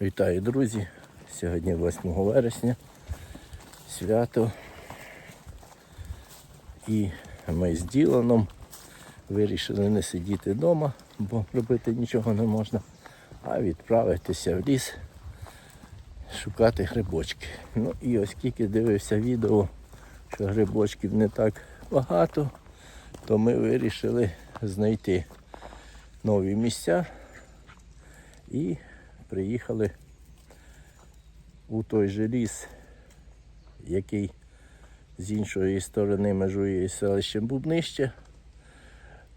Вітаю, друзі! Сьогодні 8 вересня, свято. І ми з Діланом вирішили не сидіти вдома, бо робити нічого не можна, а відправитися в ліс шукати грибочки. Ну і оскільки дивився відео, що грибочків не так багато, то ми вирішили знайти нові місця і приїхали у той же ліс, який з іншої сторони межує із селищем Бубнище,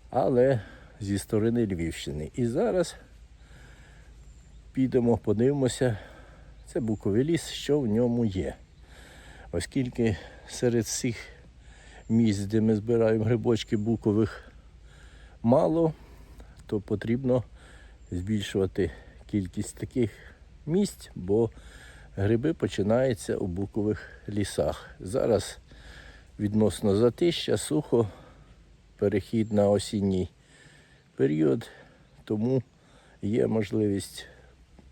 але зі сторони Львівщини. І зараз підемо, подивимося, це буковий ліс, що в ньому є. Оскільки серед всіх місць, де ми збираємо грибочки букових, мало, то потрібно збільшувати кількість таких місць, бо гриби починаються у букових лісах. Зараз відносно затища, сухо, перехід на осінній період, тому є можливість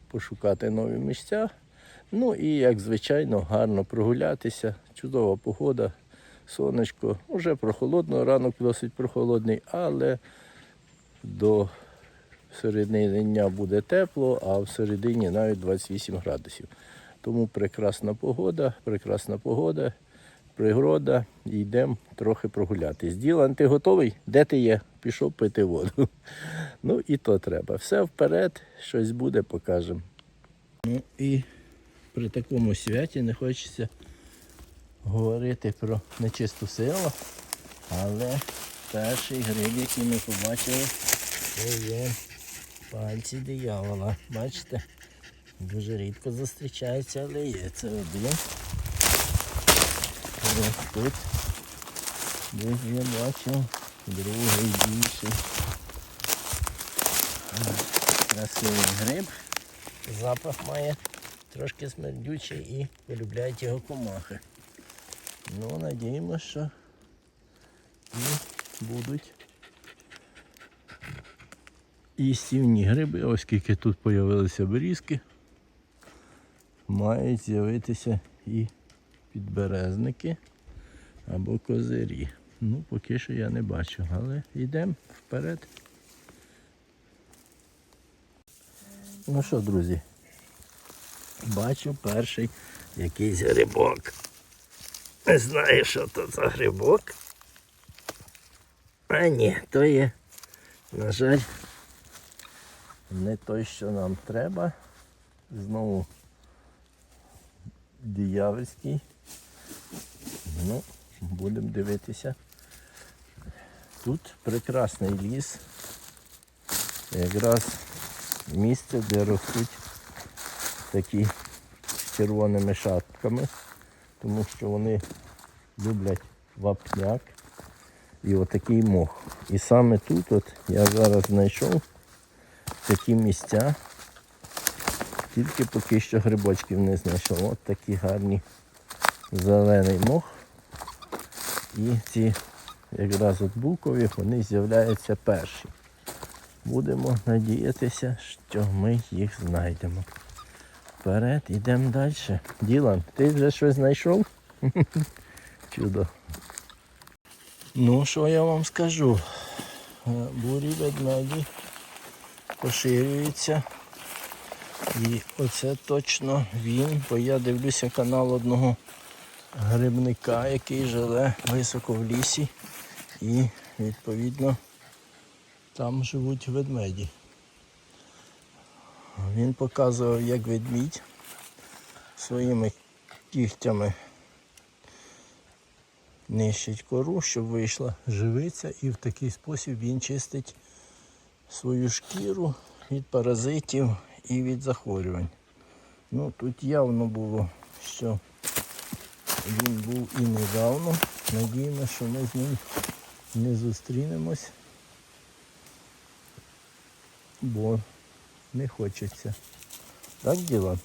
пошукати нові місця. Ну і, як звичайно, гарно прогулятися. Чудова погода, сонечко. Уже прохолодно, ранок досить прохолодний, але до середини дня буде тепло, а в середині навіть 28 градусів. Тому прекрасна погода, прекрасна погода, пригода. Йдемо трохи прогулятись. Ділан, ти готовий? Де ти є? Пішов пити воду. Ну і то треба. Все вперед, щось буде, покажемо. Ну і при такому святі не хочеться говорити про нечисту силу, але перший гриб, який ми побачили, це є пальці диявола. Бачите? Дуже рідко зустрічається, але є це один. Ось тут. Десь я бачив. Другий більший. Красивий гриб. Запах має трошки смердючий і полюбляють його комахи. Ну, надіємося, що і будуть і стівні гриби, оскільки тут з'явилися берізки, мають з'явитися і підберезники або козирі. Ну, поки що я не бачу, але йдемо вперед. Ну що, друзі, бачу перший якийсь грибок. Не знаю, що то за грибок. А ні, то є, на жаль, не той, що нам треба. Знову диявольський. Ну, будемо дивитися. Тут прекрасний ліс. Якраз місце, де ростуть такі з червоними шапками, тому що вони люблять вапняк і отакий мох. І саме тут от я зараз знайшов такі місця, тільки поки що грибочків не знайшов. От такі гарні зелений мох. І ці якраз от букові вони з'являються перші. Будемо надіятися, що ми їх знайдемо. Вперед, йдемо далі. Ділан, ти вже щось знайшов? Чудо. Ну, що я вам скажу? Е, Бурі ведмеді поширюються. І оце точно він, бо я дивлюся канал одного грибника, який живе високо в лісі. І відповідно там живуть ведмеді. Він показував, як ведмідь своїми кігтями нищить кору, щоб вийшла живиця, і в такий спосіб він чистить свою шкіру від паразитів і від захворювань. Ну тут явно було, що він був і недавно. Надіємося, що ми з ним не зустрінемось, бо не хочеться. Так діло?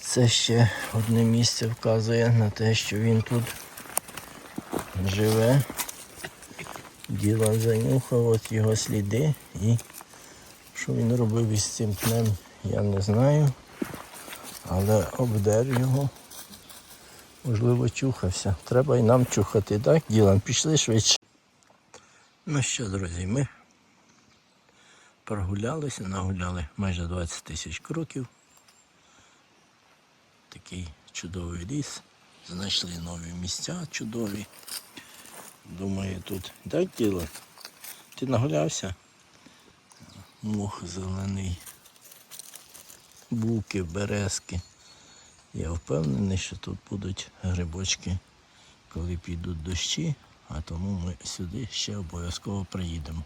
Це ще одне місце вказує на те, що він тут живе. Діло занюхав от його сліди і Що він робив із цим пнем, я не знаю. Але обдер його. Можливо, чухався. Треба і нам чухати, так? Ділан, пішли швидше. Ну що, друзі, ми прогулялися, нагуляли майже 20 тисяч кроків. Такий чудовий ліс. Знайшли нові місця чудові. Думаю, тут так діло. Ти нагулявся? Мох зелений. Буки, березки. Я впевнений, що тут будуть грибочки, коли підуть дощі, а тому ми сюди ще обов'язково приїдемо.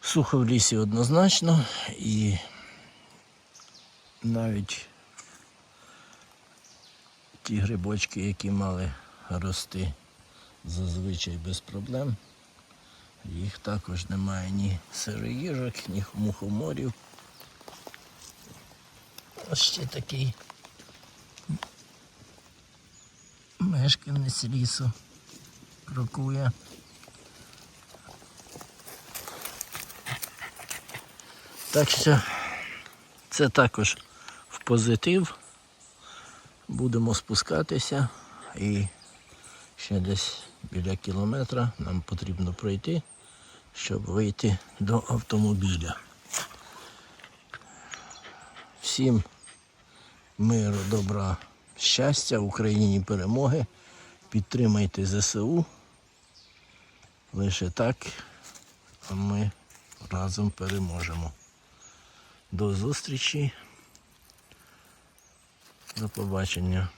Сухо в лісі однозначно і навіть ті грибочки, які мали рости зазвичай без проблем, їх також немає ні сироїжок, ні мухоморів. Ось ще такий мешканець лісу крокує. Так що це також в позитив. Будемо спускатися і ще десь біля кілометра нам потрібно пройти, щоб вийти до автомобіля. Всім миру, добра, щастя, Україні перемоги. Підтримайте ЗСУ. Лише так ми разом переможемо. До зустрічі. До побачення.